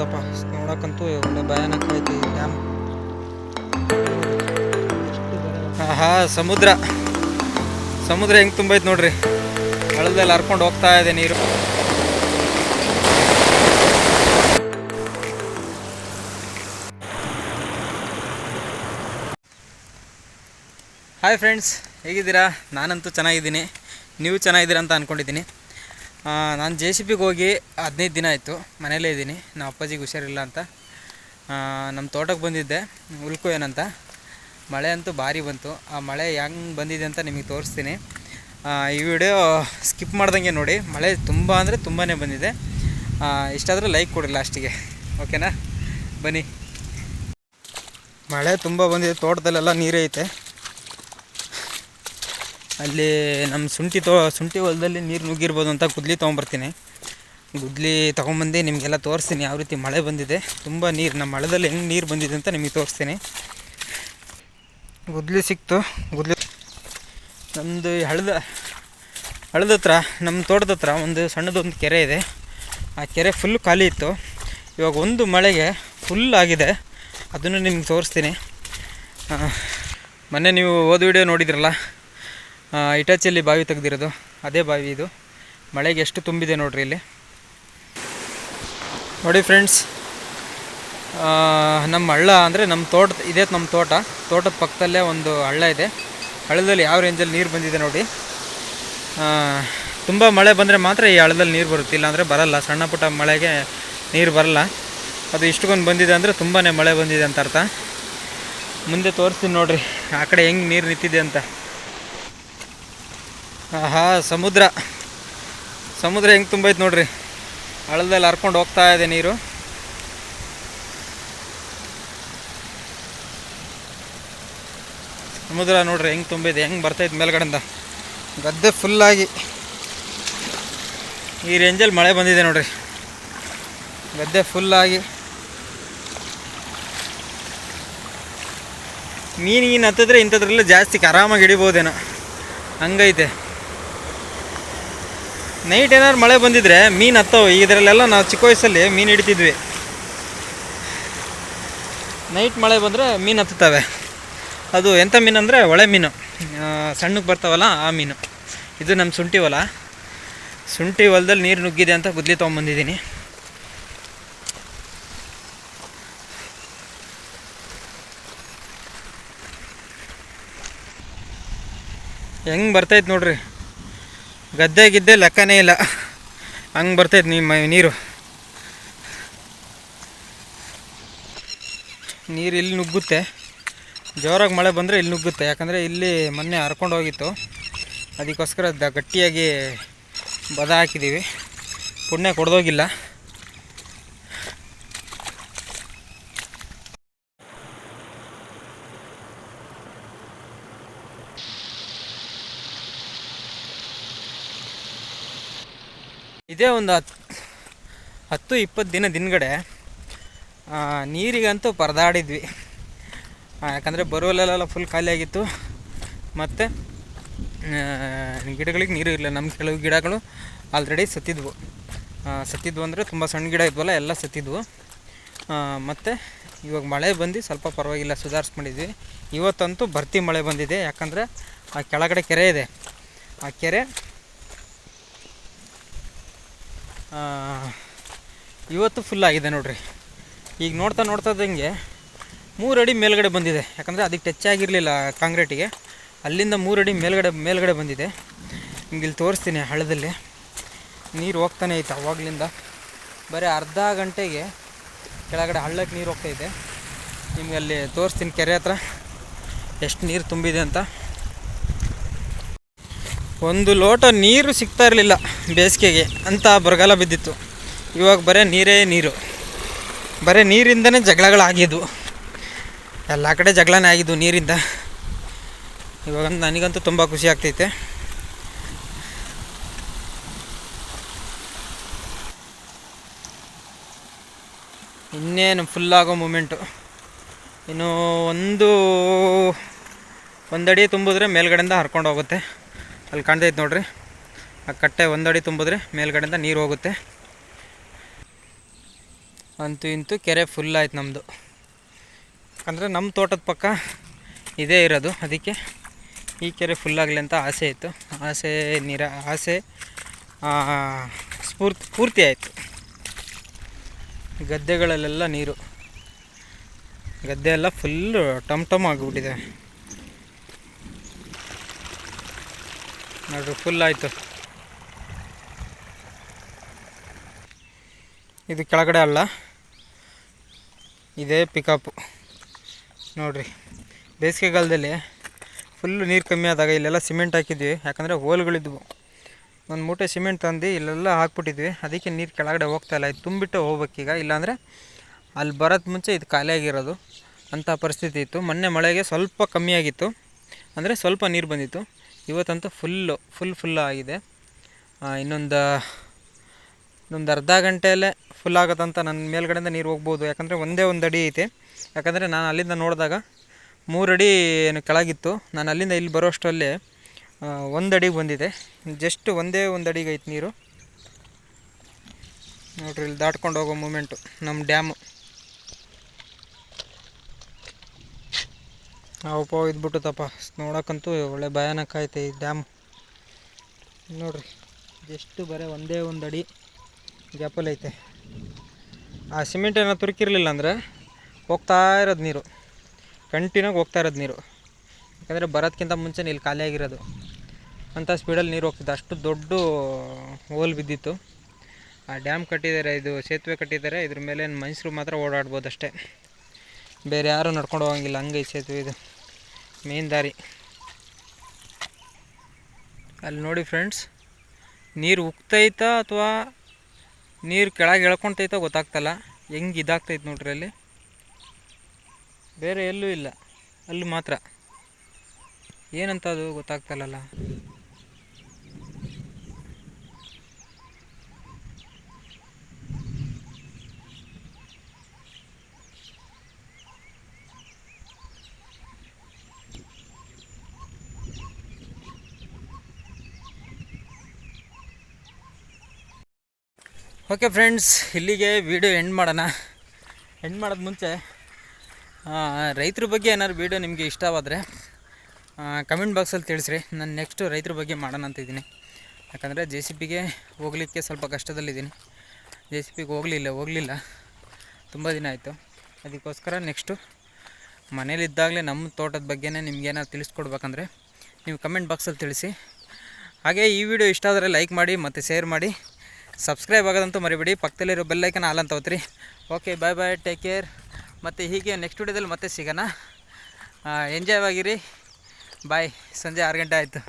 ತುಂಬಿಬಿಡುತ್ತಪ್ಪ ನೋಡಕ್ಕಂತೂ ಒಳ್ಳೆ ಭಯಾನಕ ಐತಿ ಡ್ಯಾಮ್. ಆಹಾ, ಸಮುದ್ರ. ಸಮುದ್ರ ಹೆಂಗೆ ತುಂಬೈತೆ ನೋಡ್ರಿ. ಹಳದಲ್ಲಿ ಹರ್ಕೊಂಡು ಹೋಗ್ತಾ ಇದೆ ನೀರು. ಹಾಯ್ ಫ್ರೆಂಡ್ಸ್ ಹೇಗಿದ್ದೀರಾ? ನಾನಂತೂ ಚೆನ್ನಾಗಿದ್ದೀನಿ. ನೀವು ಚೆನ್ನಾಗಿದ್ದೀರಾ ಅಂತ ಅಂದ್ಕೊಂಡಿದ್ದೀನಿ ನಾನು ಜೆ ಸಿ ಪಿಗೆ ಹೋಗಿ ಹದಿನೈದು ದಿನ ಆಯಿತು. ಮನೇಲೇ ಇದ್ದೀನಿ. ನಮ್ಮ ಅಪ್ಪಾಜಿಗೆ ಹುಷಾರಿಲ್ಲ ಅಂತ. ನಮ್ಮ ತೋಟಕ್ಕೆ ಬಂದಿದ್ದೆ. ಉಲ್ಕು ಏನಂತ? ಮಳೆ ಅಂತೂ ಭಾರಿ ಬಂತು. ಆ ಮಳೆ ಹೆಂಗೆ ಬಂದಿದೆ ಅಂತ ನಿಮಗೆ ತೋರಿಸ್ತೀನಿ. ಈ ವಿಡಿಯೋ ಸ್ಕಿಪ್ ಮಾಡ್ದಂಗೆ ನೋಡಿ. ಮಳೆ ತುಂಬ ಅಂದರೆ ತುಂಬಾ ಬಂದಿದೆ. ಇಷ್ಟಾದರೆ ಲೈಕ್ ಕೊಡಿ ಲಾಸ್ಟಿಗೆ. ಓಕೆನಾ? ಬನ್ನಿ. ಮಳೆ ತುಂಬ ಬಂದಿದೆ. ತೋಟದಲ್ಲೆಲ್ಲ ನೀರೇ ಐತೆ ಅಲ್ಲಿ ನಮ್ಮ ಶುಂಠಿ ತೋ, ಶುಂಠಿ ಹೊಲದಲ್ಲಿ ನೀರು ನುಗ್ಗಿರ್ಬೋದು ಅಂತ ಗುದ್ಲಿ ತೊಗೊಂಬರ್ತೀನಿ. ಗುದ್ಲಿ ತೊಗೊಂಬಂದು ನಿಮಗೆಲ್ಲ ತೋರಿಸ್ತೀನಿ ಯಾವ ರೀತಿ ಮಳೆ ಬಂದಿದೆ. ತುಂಬ ನೀರು, ನಮ್ಮ ಮಳೆದಲ್ಲಿ ಹೆಂಗೆ ನೀರು ಬಂದಿದೆ ಅಂತ ನಿಮಗೆ ತೋರಿಸ್ತೀನಿ. ಗುದ್ಲಿ ಸಿಕ್ತು, ಗುದ್ಲಿ ನಮ್ಮದು ಹಳದ ಹಳದ ಹತ್ರ, ನಮ್ಮ ತೋಟದ ಹತ್ರ ಒಂದು ಸಣ್ಣದೊಂದು ಕೆರೆ ಇದೆ. ಆ ಕೆರೆ ಫುಲ್ ಖಾಲಿ ಇತ್ತು. ಇವಾಗ ಒಂದು ಮಳೆಗೆ ಫುಲ್ ಆಗಿದೆ. ಅದನ್ನು ನಿಮ್ಗೆ ತೋರಿಸ್ತೀನಿ. ಮೊನ್ನೆ ನೀವು ಓದ್ ವಿಡಿಯೋ ನೋಡಿದ್ರಲ್ಲ? ಇಟಾಚಿಯಲ್ಲಿ ಬಾವಿ ತೆಗೆದಿರೋದು. ಅದೇ ಬಾವಿ ಇದು. ಮಳೆಗೆ ಎಷ್ಟು ತುಂಬಿದೆ ನೋಡ್ರಿ ಇಲ್ಲಿ. ನೋಡಿ ಫ್ರೆಂಡ್ಸ್ ನಮ್ಮ ಹಳ್ಳ ಅಂದರೆ ನಮ್ಮ ತೋಟ, ಇದೇ ನಮ್ಮ ತೋಟ. ತೋಟದ ಪಕ್ಕದಲ್ಲೇ ಒಂದು ಹಳ್ಳ ಇದೆ. ಹಳ್ಳದಲ್ಲಿ ಯಾವ ರೇಂಜಲ್ಲಿ ನೀರು ಬಂದಿದೆ ನೋಡಿ. ತುಂಬ ಮಳೆ ಬಂದರೆ ಮಾತ್ರ ಈ ಹಳ್ಳದಲ್ಲಿ ನೀರು ಬರುತ್ತೆ. ಇಲ್ಲಾಂದರೆ ಬರಲ್ಲ. ಸಣ್ಣ ಪುಟ್ಟ ಮಳೆಗೆ ನೀರು ಬರಲ್ಲ. ಅದು ಇಷ್ಟಕ್ಕೊಂದು ಬಂದಿದೆ ಅಂದರೆ ತುಂಬಾ ಮಳೆ ಬಂದಿದೆ ಅಂತ ಅರ್ಥ. ಮುಂದೆ ತೋರಿಸ್ತೀನಿ ನೋಡಿರಿ. ಆ ಕಡೆ ಹೆಂಗೆ ನೀರು ನಿಂತಿದೆ ಅಂತ. ಆಹಾ, ಸಮುದ್ರ. ಸಮುದ್ರ ಹೆಂಗೆ ತುಂಬೈತೆ ನೋಡ್ರಿ. ಹಳ್ಳದಲ್ಲಿ ಹರ್ಕೊಂಡು ಹೋಗ್ತಾ ಇದೆ ನೀರು. ಸಮುದ್ರ ನೋಡ್ರಿ ಹೆಂಗೆ ತುಂಬಿದೆ, ಹೆಂಗೆ ಬರ್ತೈತೆ ಮೇಲ್ಗಡೆಯಿಂದ. ಗದ್ದೆ ಫುಲ್ಲಾಗಿ ಈ ರೇಂಜಲ್ಲಿ ಮಳೆ ಬಂದಿದೆ ನೋಡ್ರಿ. ಗದ್ದೆ ಫುಲ್ಲಾಗಿ ಮೀನು ಗೀನು ಹತ್ತಿದ್ರೆ ಇಂಥದ್ರಲ್ಲೇ ಜಾಸ್ತಿ ಆರಾಮಾಗಿ ಹಿಡಿಬೋದೇನೋ. ಹಂಗೈತೆ. ನೈಟ್ ಏನಾದ್ರು ಮಳೆ ಬಂದಿದ್ರೆ ಮೀನು ಹತ್ತವು. ಇದರಲ್ಲೆಲ್ಲ ನಾವು ಚಿಕ್ಕ ವಯಸ್ಸಲ್ಲಿ ಮೀನು ಹಿಡಿತಿದ್ವಿ. ನೈಟ್ ಮಳೆ ಬಂದರೆ ಮೀನು ಹತ್ತುತ್ತವೆ. ಅದು ಎಂಥ ಮೀನು ಅಂದರೆ ಒಳೆ ಮೀನು. ಸಣ್ಣಕ್ಕೆ ಬರ್ತಾವಲ್ಲ ಆ ಮೀನು. ಇದು ನಮ್ಮ ಶುಂಠಿ ಹೊಲ. ಶುಂಠಿ ಹೊಲದಲ್ಲಿ ನೀರು ನುಗ್ಗಿದೆ ಅಂತ ಗುದ್ಲಿ ತೊಗೊಂಬಂದಿದ್ದೀನಿ. ಹೆಂಗೆ ಬರ್ತೈತೆ ನೋಡ್ರಿ? ಗದ್ದೆ ಗಿದ್ದೆ ಲೆಕ್ಕನೇ ಇಲ್ಲ. ಹಂಗೆ ಬರ್ತೈತೆ ನಿಮ್ಮ ನೀರು. ನೀರು ಇಲ್ಲಿ ನುಗ್ಗುತ್ತೆ. ಜೋರಾಗಿ ಮಳೆ ಬಂದರೆ ಇಲ್ಲಿ ನುಗ್ಗುತ್ತೆ. ಯಾಕಂದರೆ ಇಲ್ಲಿ ಮೊನ್ನೆ ಹರ್ಕೊಂಡು ಹೋಗಿತ್ತು. ಅದಕ್ಕೋಸ್ಕರ ದ, ಗಟ್ಟಿಯಾಗಿ ಬದ ಹಾಕಿದ್ದೀವಿ ಪುಣ್ಯ ಕೊಡ್ದೋಗಿಲ್ಲ. ಇದೇ ಒಂದು ಹತ್ತು ಹತ್ತು ಇಪ್ಪತ್ತು ದಿನ ದಿನಗಡೆ ನೀರಿಗಂತೂ ಪರದಾಡಿದ್ವಿ. ಯಾಕಂದರೆ ಬರುವಲ್ಲೆಲ್ಲ ಫುಲ್ ಖಾಲಿಯಾಗಿತ್ತು ಮತ್ತು ಗಿಡಗಳಿಗೆ ನೀರು ಇರಲಿಲ್ಲ. ನಮ್ಮ ಕೆಲವು ಗಿಡಗಳು ಆಲ್ರೆಡಿ ಸತ್ತಿದ್ವು. ಸತ್ತಿದ್ವು ಅಂದರೆ ತುಂಬ ಸಣ್ಣ ಗಿಡ ಇದ್ವಲ್ಲ, ಎಲ್ಲ ಸತ್ತಿದ್ವು. ಮತ್ತು ಇವಾಗ ಮಳೆ ಬಂದು ಸ್ವಲ್ಪ ಪರವಾಗಿಲ್ಲ, ಸುಧಾರಿಸ್ಕೊಂಡಿದ್ವಿ. ಇವತ್ತಂತೂ ಭರ್ತಿ ಮಳೆ ಬಂದಿದೆ. ಯಾಕಂದರೆ, ಆ, ಕೆಳಗಡೆ ಕೆರೆ ಇದೆ. ಆ ಕೆರೆ ಆ, ಇವತ್ತು ಫುಲ್ ಆಗಿದೆ ನೋಡ್ರಿ. ಈಗ ನೋಡ್ತಾ ನೋಡ್ತಾ ಇದ್ದಂಗೆ ಮೂರು ಅಡಿ ಮೇಲ್ಗಡೆ ಬಂದಿದೆ. ಯಾಕಂದರೆ ಅದಕ್ಕೆ ಟಚ್ ಆಗಿರಲಿಲ್ಲ ಕಾಂಕ್ರೀಟಿಗೆ ಅಲ್ಲಿಂದ ಮೂರು ಅಡಿ ಮೇಲ್ಗಡೆ ಮೇಲ್ಗಡೆ ಬಂದಿದೆ. ನಿಮ್ಗೆ ಇಲ್ಲಿ ತೋರಿಸ್ತೀನಿ ಹಳ್ಳದಲ್ಲಿ. ನೀರು ಹೋಗ್ತಾನೆ ಐತೆ ಅವಾಗಲಿಂದ. ಬರೀ ಅರ್ಧ ಗಂಟೆಗೆ ಕೆಳಗಡೆ ಹಳ್ಳಕ್ಕೆ ನೀರು ಹೋಗ್ತಾಯಿದೆ ನಿಮಗೆ ಅಲ್ಲಿ ತೋರಿಸ್ತೀನಿ ಕೆರೆ ಹತ್ರ. ಎಷ್ಟು ನೀರು ತುಂಬಿದೆ ಅಂತ. ಒಂದು ಲೋಟ ನೀರು ಸಿಗ್ತಾ ಇರಲಿಲ್ಲ ಬೇಸಿಗೆಗೆ. ಅಂತ ಬರಗಾಲ ಬಿದ್ದಿತ್ತು. ಇವಾಗ ಬರೀ ನೀರೇ ನೀರು. ಬರೀ ನೀರಿಂದನೇ ಜಗಳಗಳಾಗಿದ್ವು ಎಲ್ಲ ಕಡೆ ಜಗಳನೇ ಆಗಿದ್ದು ನೀರಿಂದ. ಇವಾಗ ನನಗಂತೂ ತುಂಬ ಖುಷಿ ಆಗ್ತೈತೆ. ಇನ್ನೇನು ಫುಲ್ ಆಗೋ ಮೂಮೆಂಟು ಇನ್ನು ಒಂದು, ಒಂದಡಿ ತುಂಬಿದ್ರೆ ಮೇಲ್ಗಡೆಯಿಂದ ಹರ್ಕೊಂಡು ಹೋಗುತ್ತೆ. ಅಲ್ಲಿ ಕಾಣ್ತೈತೆ ನೋಡ್ರಿ. ಆ ಕಟ್ಟೆ ಒಂದಡಿ ತುಂಬಿದ್ರೆ ಮೇಲ್ಗಡೆಯಿಂದ ನೀರು ಹೋಗುತ್ತೆ. ಅಂತೂ ಇಂತೂ ಕೆರೆ ಫುಲ್ ಆಯ್ತು ನಮ್ಮದು ಅಂದರೆ ನಮ್ಮ ತೋಟದ ಪಕ್ಕ ಇದೇ ಇರೋದು. ಅದಕ್ಕೆ ಈ ಕೆರೆ ಫುಲ್ ಆಗಲಿ ಅಂತ ಆಸೆ ಇತ್ತು. ಆಸೆ ನೀರ, ಆಸೆ ಸ್ಫೂರ್ತಿ, ಪೂರ್ತಿ ಆಯಿತು. ಗದ್ದೆಗಳಲ್ಲೆಲ್ಲ ನೀರು. ಗದ್ದೆ ಎಲ್ಲ ಫುಲ್ಲು ಟಮ್ ಟಮ್ ಆಗಿಬಿಟ್ಟಿದೆ. ನೋಡ್ರಿ ಫುಲ್ ಆಯಿತು. ಇದು ಕೆಳಗಡೆ ಅಲ್ಲ. ಇದೇ ಪಿಕಪ್ಪು ನೋಡ್ರಿ, ಬೇಸಿಗೆಗಾಲದಲ್ಲಿ ಫುಲ್ಲು ನೀರು ಕಮ್ಮಿ ಆದಾಗ ಇಲ್ಲೆಲ್ಲ ಸಿಮೆಂಟ್ ಹಾಕಿದ್ವಿ. ಯಾಕಂದರೆ ಹೋಲ್ಗಳಿದ್ವು ಒಂದು ಮೂಟೆ ಸಿಮೆಂಟ್ ತಂದು ಇಲ್ಲೆಲ್ಲ ಹಾಕ್ಬಿಟ್ಟಿದ್ವಿ. ಅದಕ್ಕೆ ನೀರು ಕೆಳಗಡೆ ಹೋಗ್ತಾ ಇಲ್ಲ. ಇದು ತುಂಬಿಟ್ಟು ಹೋಗ್ಬೇಕೀಗ ಇಲ್ಲಾಂದರೆ ಅಲ್ಲಿ ಬರೋದು ಮುಂಚೆ ಇದು ಖಾಲಿಯಾಗಿರೋದು ಅಂಥ ಪರಿಸ್ಥಿತಿ ಇತ್ತು. ಮೊನ್ನೆ ಮಳೆಗೆ ಸ್ವಲ್ಪ ಕಮ್ಮಿ ಆಗಿತ್ತು. ಅಂದರೆ ಸ್ವಲ್ಪ ನೀರು ಬಂದಿತ್ತು. ಇವತ್ತಂತೂ ಫುಲ್ಲು, ಫುಲ್ ಫುಲ್ ಆಗಿದೆ. ಇನ್ನೊಂದು ಇನ್ನೊಂದು ಅರ್ಧ ಗಂಟೆಯಲ್ಲೇ ಫುಲ್ ಆಗುತ್ತಂತ ನನ್ನ ಮೇಲ್ಗಡೆಯಿಂದ ನೀರು ಹೋಗ್ಬೋದು. ಯಾಕಂದರೆ ಒಂದೇ ಒಂದು ಅಡಿ ಐತೆ. ಯಾಕಂದರೆ ನಾನು ಅಲ್ಲಿಂದ ನೋಡಿದಾಗ ಮೂರು ಅಡಿ ಏನು ಕೆಳಗಿತ್ತು. ನಾನು ಅಲ್ಲಿಂದ ಇಲ್ಲಿ ಬರೋಷ್ಟರಲ್ಲಿ ಒಂದು ಅಡಿಗೆ ಬಂದಿದೆ. ಜಸ್ಟ್ ಒಂದೇ ಒಂದು ಅಡಿಗೆ ಐತೆ ನೀರು. ನೋಡ್ರಿ, ಇಲ್ಲಿ ದಾಟ್ಕೊಂಡು ಹೋಗೋ ಮೂಮೆಂಟು ನಮ್ಮ ಡ್ಯಾಮು. ಅವಪ್ಪ ಇದ್ಬಿಟ್ಟುತ್ತಪ್ಪ ನೋಡೋಕ್ಕಂತೂ ಒಳ್ಳೆ ಭಯಾನಕ ಐತೆ ಈ ಡ್ಯಾಮ್. ನೋಡ್ರಿ ಎಷ್ಟು ಬರೀ ಒಂದೇ ಒಂದು ಅಡಿ ಗ್ಯಾಪಲ್ಲಿ ಐತೆ. ಆ ಸಿಮೆಂಟ್ ಏನೋ ತುರುಕಿರಲಿಲ್ಲ ಅಂದರೆ ಹೋಗ್ತಾ ಇರೋದು ನೀರು. ಕಂಟಿನ್ಯೂಗೆ ಹೋಗ್ತಾ ಇರೋದು ನೀರು. ಯಾಕಂದರೆ ಬರೋದಕ್ಕಿಂತ ಮುಂಚೆ ಇಲ್ಲಿ ಖಾಲಿಯಾಗಿರೋದು ಅಂಥ ಸ್ಪೀಡಲ್ಲಿ ನೀರು ಹೋಗ್ತಿತ್ತು. ಅಷ್ಟು ದೊಡ್ಡ ಹೋಲ್ ಬಿದ್ದಿತ್ತು. ಆ ಡ್ಯಾಮ್ ಕಟ್ಟಿದ್ದಾರೆ, ಇದು ಸೇತುವೆ ಕಟ್ಟಿದ್ದಾರೆ. ಇದ್ರ ಮೇಲೆ ಮನುಷ್ಯರು ಮಾತ್ರ ಓಡಾಡ್ಬೋದು ಅಷ್ಟೇ ಬೇರೆ ಯಾರೂ ನಡ್ಕೊಂಡು ಹೋಗಂಗಿಲ್ಲ. ಹಂಗೆ ಸೇತುವೆ ಇದು. ಮೇನ್ ದಾರಿ. ಅಲ್ಲಿ ನೋಡಿ ಫ್ರೆಂಡ್ಸ್ ನೀರು ಉಕ್ತೈತಾ ಅಥವಾ ನೀರು ಕೆಳಗೆ ಎಳ್ಕೊತೈತ ಗೊತ್ತಾಗ್ತಲ್ಲ. ಹೆಂಗೆ ಇದಾಗ್ತೈತೆ ನೋಡ್ರಿ ಅಲ್ಲಿ. ಬೇರೆ ಎಲ್ಲೂ ಇಲ್ಲ. ಅಲ್ಲಿ ಮಾತ್ರ. ಏನಂತ ಅದು ಗೊತ್ತಾಗ್ತಲ್ಲಲ್ಲ. ಓಕೆ ಫ್ರೆಂಡ್ಸ್ ಇಲ್ಲಿಗೆ ವಿಡಿಯೋ ಎಂಡ್ ಮಾಡೋಣ. ಎಂಡ್ ಮಾಡೋದು ಮುಂಚೆ ರೈತರ ಬಗ್ಗೆ ಏನಾದ್ರು ವೀಡಿಯೋ ನಿಮಗೆ ಇಷ್ಟವಾದರೆ ಕಮೆಂಟ್ ಬಾಕ್ಸಲ್ಲಿ ತಿಳಿಸ್ರಿ. ನಾನು ನೆಕ್ಸ್ಟು ರೈತರ ಬಗ್ಗೆ ಮಾಡೋಣ ಅಂತ ಇದ್ದೀನಿ. ಯಾಕಂದರೆ ಜೆ ಸಿ ಪಿಗೆ ಹೋಗಲಿಕ್ಕೆ ಸ್ವಲ್ಪ ಕಷ್ಟದಲ್ಲಿದ್ದೀನಿ. ಜೆ ಸಿ ಪಿಗೆ ಹೋಗಲಿಲ್ಲ ಹೋಗಲಿಲ್ಲ. ತುಂಬ ದಿನ ಆಯಿತು. ಅದಕ್ಕೋಸ್ಕರ ನೆಕ್ಸ್ಟು ಮನೇಲಿದ್ದಾಗಲೇ ನಮ್ಮ ತೋಟದ ಬಗ್ಗೆನೇ ನಿಮ್ಗೇನಾದ್ರು ತಿಳಿಸ್ಕೊಡ್ಬೇಕಂದ್ರೆ, ನೀವು ಕಮೆಂಟ್ ಬಾಕ್ಸಲ್ಲಿ ತಿಳಿಸಿ. ಹಾಗೆ ಈ ವಿಡಿಯೋ ಇಷ್ಟ ಆದರೆ ಲೈಕ್ ಮಾಡಿ, ಮತ್ತು ಶೇರ್ ಮಾಡಿ. ಸಬ್ಸ್ಕ್ರೈಬ್ ಆಗೋದಂತೂ ಮರಿಬೇಡಿ. ಪಕ್ಕದಲ್ಲಿರೋ ಬೆಲ್ಲೈಕನ್ ಹಾಲ್ ಅಂತ ಹೋತ್ರಿ okay bye bye take care ಮತ್ತು ಹೀಗೆ ನೆಕ್ಸ್ಟ್ ವಿಡಿಯೋದಲ್ಲಿ ಮತ್ತೆ ಸಿಗೋಣ. ಎಂಜಾಯ್ ಆಗಿರಿ. ಬಾಯ್ ಸಂಜೆ ಆರು ಗಂಟೆ ಆಯಿತು.